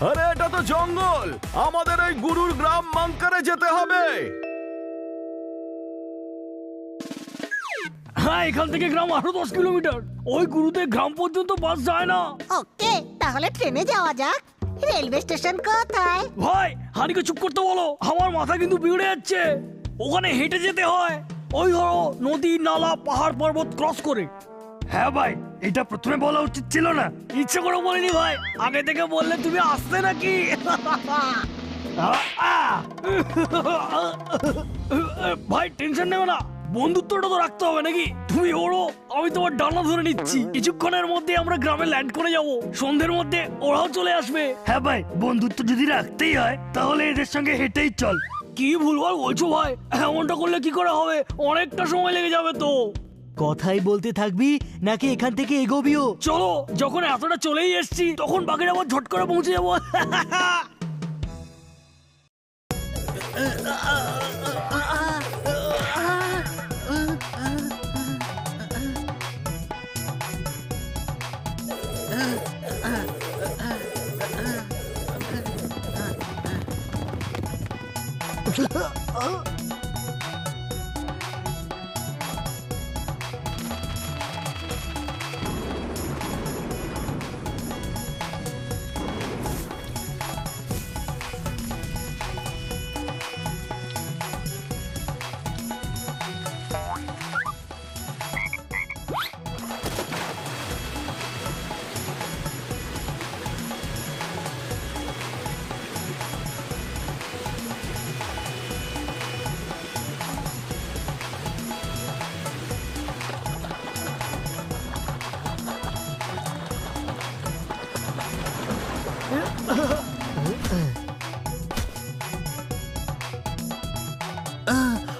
আরে এটা তো জঙ্গল। আমাদের এই গুরুর গ্রাম মাঙ্কারে যেতে হবে। হ্যাঁ এখান থেকে গ্রাম আরও দশ কিলোমিটার। ওই গুরুদের গ্রাম পর্যন্ত বাস যায় না। ওকে তাহলে ট্রেনে যাওয়া যাক। রেলওয়ে স্টেশন কোথায়? ভাই হানিকে চুপ করতে বলো। আমার মাথা কিন্তু বিগড়ে যাচ্ছে। ওখানে হেঁটে যেতে হয়। ওই ধরো নদী নালা পাহাড় পর্বত ক্রস করে। হ্যাঁ ভাই। এটা প্রথমে বলা উচিত ছিল না। ইচ্ছে করে বলিনি ভাই। আগে থেকে বললে তুমি আসতে নাকি? ভাই টেনশন নেবে না। বন্ধুত্বটা তো রাখতে হবে নাকি? তুমি ওড়ো, আমি তোমার ডানা ধরে নিচ্ছি। কিছুক্ষণের মধ্যে আমরা গ্রামে ল্যান্ড করে যাব। সন্ধ্যের মধ্যে ওরাও চলে আসবে। হ্যাঁ ভাই, বন্ধুত্ব যদি রাখতেই হয়, তাহলে এদের সঙ্গে হেঁটেই চল। কি ভুলভাল বলছো ভাই? এমনটা করলে কি করে হবে? অনেকটা সময় লেগে যাবে তো। কথাই বলতে থাকবি নাকি এখান থেকে এগোবিও? চলো যখন এতটা চলেই এসছি তখন বাকির আবার ঝট করে পৌঁছে যাব।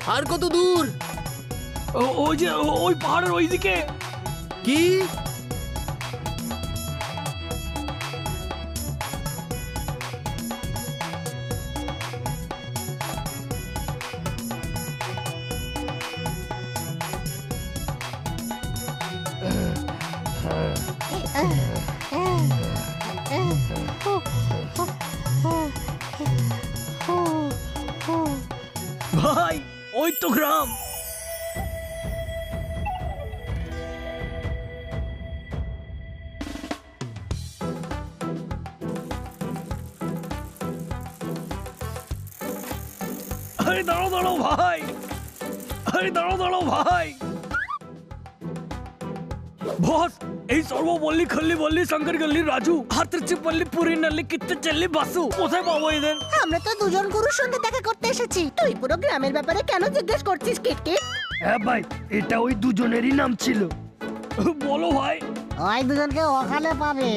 আর কত দূর ও- ওই যে ও- ওই পাহাড়ের ওইদিকে কি ওই তো গ্রাম আরে দাঁড়াও দাঁড়াও ভাই আরে দাঁড়াও দাঁড়াও ভাই বস এই সর্বপল্লী খল্লি বল্লি শঙ্কর গল্লি রাজু হাতৃচি পল্লী নাল্লি কিত্তে চল্লি বাসু কোথায় পাবো এদের আমরা তো দুজন গুরুর সঙ্গে দেখা করতে এসেছি তুই পুরো গ্রামের ব্যাপারে কেন জিজ্ঞেস করছিস কিটকিট হ্যাঁ ভাই এটা ওই দুজনেরই নাম ছিল বলো ভাই ওই দুজনকে ওখানে পাবে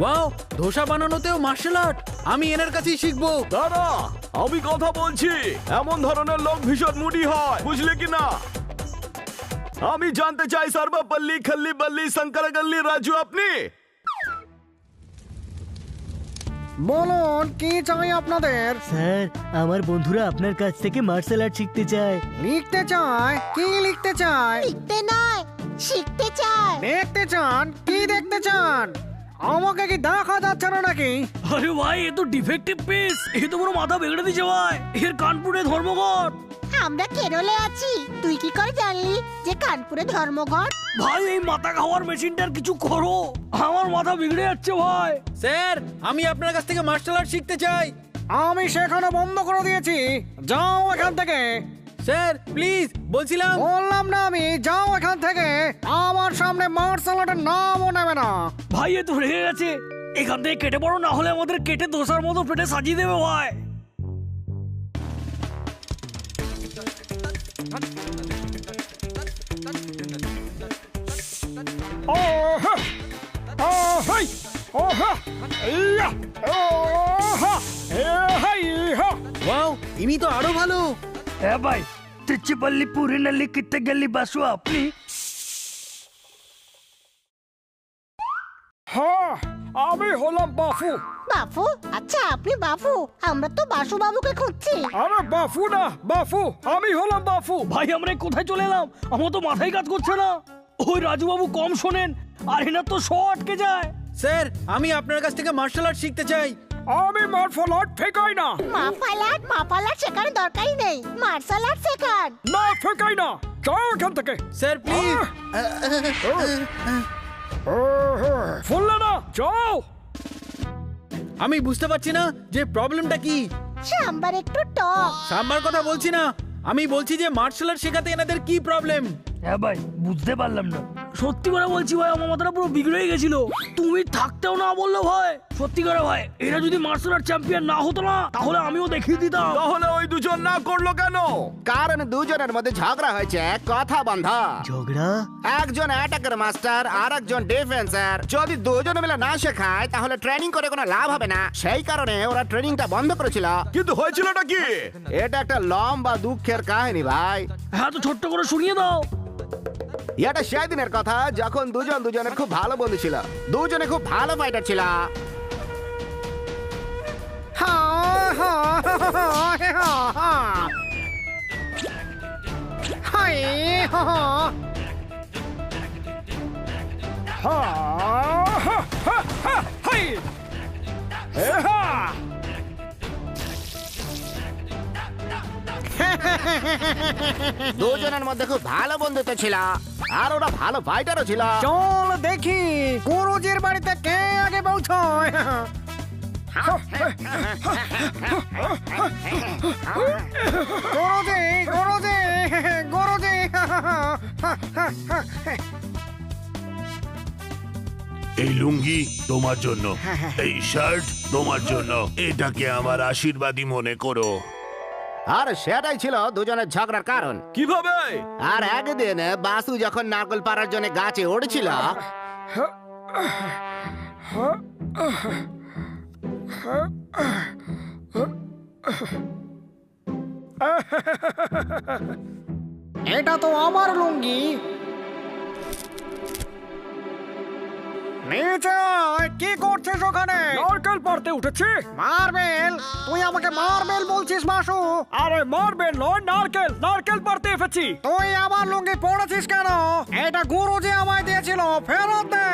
ওয়াও ধোসা বানানোতেও মার্শাল আর্ট আমি এনার কাছেই শিখব। দাদা আমি কথা বলছি। এমন ধরনের লোক ভীষণ মুডি হয় বুঝলে কি না? আমি জানতে চাই সর্বপল্লী খল্লি বল্লি শঙ্কর গল্লি রাজু আপনি? বলুন কি চাই আপনাদের? স্যার আমার বন্ধুরা আপনার কাছ থেকে মার্শাল আর্ট শিখতে চায়। লিখতে চায়? কি লিখতে চায়? লিখতে নয় শিখতে চায়। দেখতে চান? কি দেখতে চান? আমাকে কি দেখা যাচ্ছে না নাকি? আরে ভাই এ তো ডিফেক্টিভ পিস এ তো পুরো মাথা বিগড়ে দিয়েছে ভাই। এর কানপুরে ধর্মঘট। আমরা কেরলে আছি। তুই কি করে জানলি যে কানপুরে ধর্মঘট? ভাই এই মাথা খাওয়ার মেশিনটার কিছু করো। আমার মাথা বিগড়ে যাচ্ছে ভাই। স্যার আমি আপনার কাছ থেকে মার্শাল আর্ট শিখতে চাই। আমি সেখানে বন্ধ করে দিয়েছি। যাও এখান থেকে। স্যার প্লিজ বলছিলাম বললাম না আমি যাও এখান থেকে। আমার সামনে মার্শাল আর্টের নামও নেবে না। ভাই এ তো রেগে গেছে। এখান থেকে কেটে পড়ো না হলে আমাদের কেটে দোসার মতো পেটে সাজিয়ে দেবে ভাই। ওয়াও ইনি তো আরও ভালো। হ্যাঁ ভাই। কিত্তে গেলি বাসু আপনি। হ্যাঁ আমি হলাম বাফু বাফু? আচ্ছা আপনি বাফু? আমরা তো বাসু বাবুকে খুঁজছি। আরে বাফু না বাফু আমি হলাম বাফু। ভাই আমরা কোথায় চলে এলাম? আমার তো মাথায় কাজ করছে না। ওই রাজু বাবু কম শোনেন আর এনার তো শ আটকে যায়। স্যার আমি আপনার কাছ থেকে মার্শাল আর্ট শিখতে চাই। আমি মারফল আর্ট ফেকাই না। মাফালাট মাফালাট শেখার দরকারই নেই। মার্শাল আর্ট শেখার না ফেকাই না। যাও এখান থেকে। Sir please. ফুললে না যাও। আমি বুঝতে পারছি না যে প্রবলেমটা কি। সাম্বার একটু টক। সাম্বার কথা বলছি না। আমি বলছি যে মার্শাল আর্ট শেখাতে এনাদের কি প্রবলেম? হ্যাঁ ভাই বুঝতে পারলাম না। সত্যি করে বলছি ভাই আমার মাথাটা পুরো বিগড়ে গেছিল। তুমি থাকতেও না বলল ভাই। সত্যি করে ভাই এরা যদি মার্শাল আর্ট চ্যাম্পিয়ন না হতো না তাহলে আমিও দেখিয়ে দিতাম। তাহলে ওই দুজন না করল কেন? কারণ দুজনের মধ্যে ঝগড়া হয়েছে কথা বন্ধ। ঝগড়া? একজন অ্যাটাকার মাস্টার আর একজন ডিফেন্সার যদি দুজনে মিলে না শেখায় তাহলে ট্রেনিং করে কোনো লাভ হবে না। সেই কারণে ওরা ট্রেনিংটা বন্ধ করেছিল। কিন্তু হয়েছিলটা কি? এটা একটা লম্বা দুঃখের কাহিনী ভাই। হ্যাঁ তো ছোট্ট করে শুনিয়ে দাও। এটা সেই দিনের কথা যখন দুজন দুজনের খুব ভালো বন্ধু ছিল। দুজনে খুব ভালো ফাইটার ছিল। হা, দুজনের মধ্যে খুব ভালো বন্ধুত্ব ছিল আর ওরা ভালো ফাইটারও ছিল। চল দেখি গুরুজির বাড়িতে কে আগে পৌঁছয়? গুরুজি গুরুজি গুরুজি। এই লুঙ্গি তোমার জন্য এই শার্ট তোমার জন্য এটাকে আমার আশীর্বাদই মনে করো। আর সেটাই ছিল দুজনের ঝগড়ার কারণ। কীভাবে? আর একদিন বাসু যখন নারকল পাড়ার জন্য গাছে উঠছিল এটা তো আমার লুঙ্গি। নিচে কি করছিস ওখানে? নারকেল পারতে উঠেছি। মার্বেল? তুই আমাকে মার্বেল বলছিস মাসু? আরে মারবে নয় নারকেল। নারকেল পারতে এসেছি। তুই আমার লুঙ্গি পড়েছিস কেন? এটা গুরুজি আমায় দিয়েছিল ফেরত দে।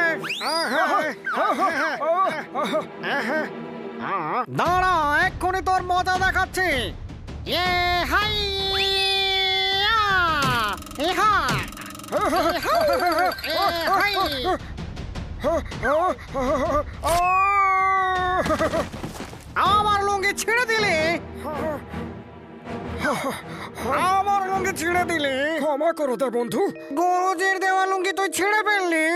দাঁড়া এক্ষুনি তোর মজা দেখাচ্ছি। এ হাই ইহা এ হাই। আমার লুঙ্গি ছিঁড়ে দিলে? আমার লুঙ্গি ছিঁড়ে দিলে? ক্ষমা করো তো বন্ধু। গরজের দেওয়া লুঙ্গি তুই ছিঁড়ে ফেললি?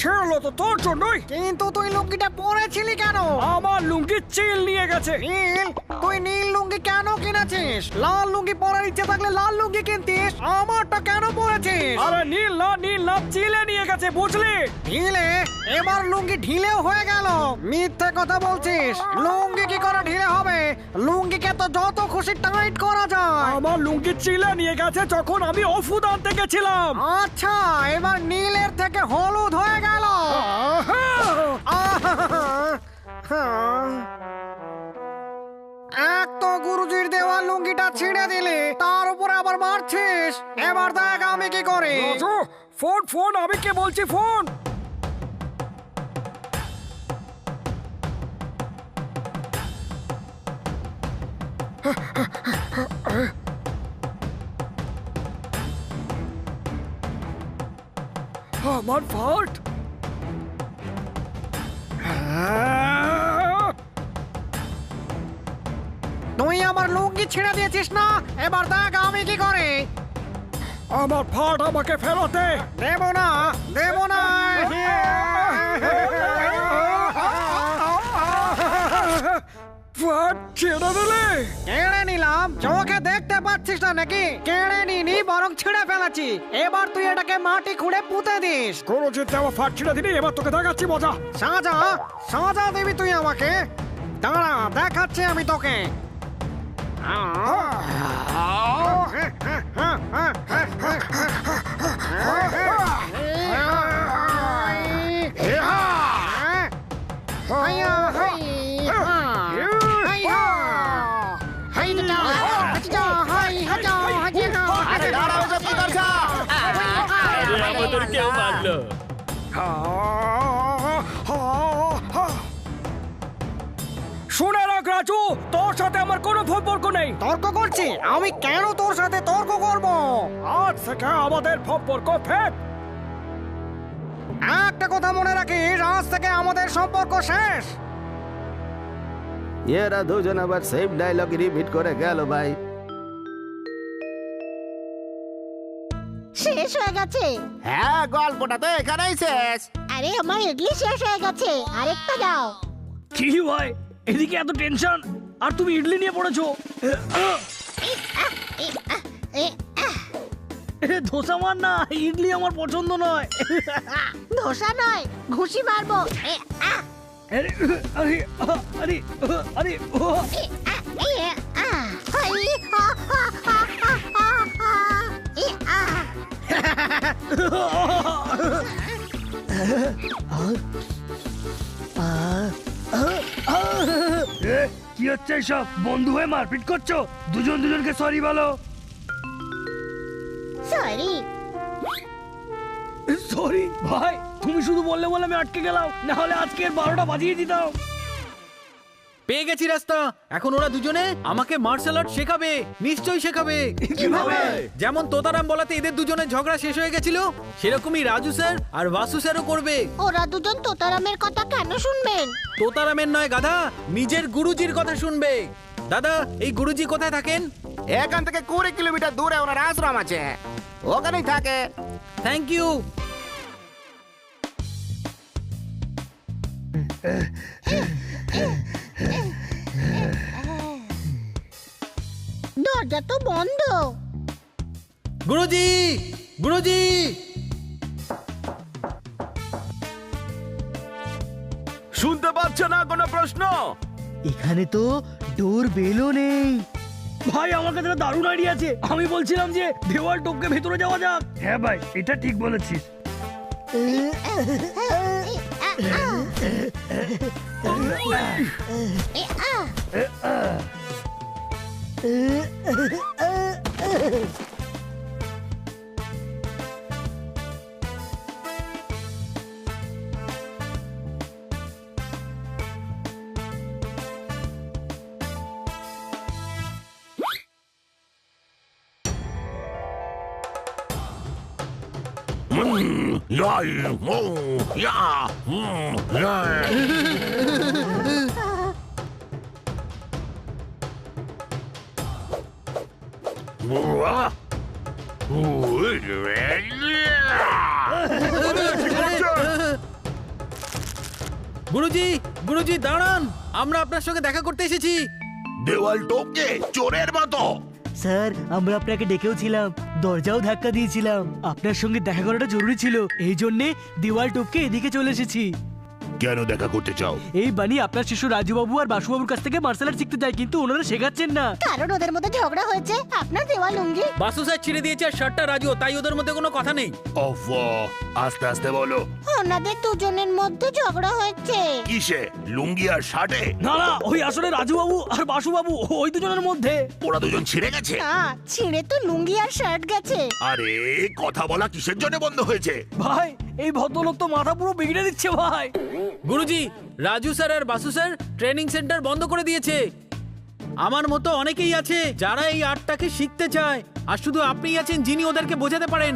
ছেড়লো তো তোর জন্যই। কিন্তু তুই লুঙ্গিটা পরেছিলি কেন? আমার লুঙ্গি চিল নিয়ে গেছে। নীল? তুই নীল লুঙ্গি কেন কিনেছিস? লাল লুঙ্গি পরার ইচ্ছে থাকলে লাল লুঙ্গি কিনতিস। আমারটা কেন পরেছিস? আরে নীল না নীল না চিলে নিয়ে গেছে বুঝলি? ঢিলে? এবার লুঙ্গি ঢিলেও হয়ে গেল। মিথ্যে কথা বলছিস। লুঙ্গি কি করে ঢিলে হবে? লুঙ্গিকে তো যত খুশি টাইট করা যায়। আমার লুঙ্গি চিলে নিয়ে গেছে যখন আমি ওষুধ আনতে গেছিলাম। আচ্ছা এবার নীলের থেকে হলুদ হয়ে গুরুজির দেওয়া লুঙ্গিটা ছিঁড়ে দিলে তার উপরে আবার মারছিস। এবার দেখ আমি কি করি। ফোন ফোন আমি কে বলছি ফোন? আমার ফাট। তুই আমার লুঙ্গি ছিঁড়ে দিয়েছিস না? এবার দেখ আমি কি করি। আমার ফাট আমাকে ফেরতে। দেব না দেব না ফাট ছেড়ে দিলে। কেড়ে নিলাম চোখে দেখতে পাচ্ছিস না নাকি? কেড়ে নিনি বরং ছিঁড়ে ফেলেছি। এবার তুই এটাকে মাটি খুঁড়ে পুঁতে দিস। ফাট ছেড়ে দিলি এবার তোকে দেখাচ্ছি মজা। সাজা সাজা দিবি তুই আমাকে। দাঁড়া দেখাচ্ছি আমি তোকে। আরে দাঁড়াও এসব কি করছ? আমাদের সম্পর্ক নেই। তর্ক করছি? আমি কেন তোর সাথে তর্ক করব? আজ থেকে আমাদের সম্পর্ক ফেক একটা কথা মনে রাখিস আজ থেকে আমাদের সম্পর্ক শেষ। এরা দুজন আবার সেম ডায়লগ রিপিট করে গেল ভাই। শেষ হয়ে গেছে। হ্যাঁ গল্পটা তো এখানেই শেষ। আরে আমার ইডলি শেষ হয়ে গেছে। আরেকটা দাও। কি ভাই? এদিকে এত টেনশন আর তুমি ইডলি নিয়ে পড়েছো। এ, ধোসা মার না ইডলি আমার পছন্দ নয়। ধোসা নয় ঘুষি মারবো। এ, আরে আরে আরে আরে কি হচ্ছে সব বন্ধু হয়ে মারপিট করছ? দুজন দুজনকে সরি বলো। সরি সরি ভাই তুমি শুধু বললে বলে আমি আটকে গেলাম। না হলে আজকে বারোটা বাজিয়ে দিতাম। পেয়ে গেছি রাস্তা। এখন ওরা দুজনে আমাকে মার্শাল আর্ট শেখাবে। নিশ্চয়ই শেখাবে। কীভাবে? যেমন তোতারাম বলাতে এদের দুজনে ঝগড়া শেষ হয়ে গেছিল সেরকমই রাজু স্যার আর বাসু স্যারও করবে। ওরা দুজন তোতারামের কথা কেন শুনবেন? তোতারামের নয় গাধা নিজের গুরুজির কথা শুনবে। দাদা এই গুরুজি কোথায় থাকেন? এখান থেকে কুড়ি কিলোমিটার দূরে ওনার আশ্রম আছে। ওখানেই থাকে। থ্যাংক ইউ দরজা তো বন্ধ গুরুজি গুরুজি শুনতে পাচ্ছে না কোনো প্রশ্ন এখানে তো ডোর বেলও নেই ভাই আমার কাছে একটা দারুণ আইডিয়া আছে আমি বলছিলাম যে দেওয়াল টপকে ভেতরে যাওয়া যাক হ্যাঁ ভাই এটা ঠিক বলেছিস এ, আহ। 음, 야이, 오, 야, 음, 야. গুরুজি গুরুজি দাঁড়ান। আমরা আপনার সঙ্গে দেখা করতে এসেছি। দেওয়াল টপকে চোরের মতো। স্যার আমরা আপনাকে ডেকেও ছিলাম। দরজাও ধাক্কা দিয়েছিলাম। আপনার সঙ্গে দেখা করাটা জরুরি ছিল। এই জন্যে দেওয়াল টপকে এদিকে চলে এসেছি। কেন দেখা করতে চাও? এই বানি আপনার শিশু রাজুবাবু আর বাসুবাবুর কাছ থেকে মার্শাল আর্ট শিখতে যায় কিন্তু ওনারা শেখাচ্ছেন না। কারণ ওদের মধ্যে ঝগড়া হয়েছে। আপনার দেওয়া লুঙ্গি। বাসু স্যার ছিঁড়ে দিয়েছে আর শার্টটা রাজু তাই ওদের মধ্যে কোনো কথা নেই। অফ আস্তে আস্তে বলো। ওনাদের দুজনের মধ্যে ঝগড়া হয়েছে। কিসে? লুঙ্গি আর শার্টে? না না ওই আসলে রাজুবাবু আর বাসুবাবু ওই দুজনের মধ্যে। ওরা দুজন ছিঁড়ে গেছে? না ছিঁড়ে তো লুঙ্গি আর শার্ট গেছে। আরে কথা বলা কিসের জন্য বন্ধ হয়েছে? ভাই এই ভদ্রলোক তো মাথা পুরো বিগড়ে দিচ্ছে ভাই। গুরুজি রাজু স্যার আর বাসু স্যার ট্রেনিং সেন্টার বন্ধ করে দিয়েছে। আমার মতো অনেকেই আছে যারা এই আর্টটাকে শিখতে চায়। আর শুধু আপনিই আছেন যিনি ওদেরকে বোঝাতে পারেন।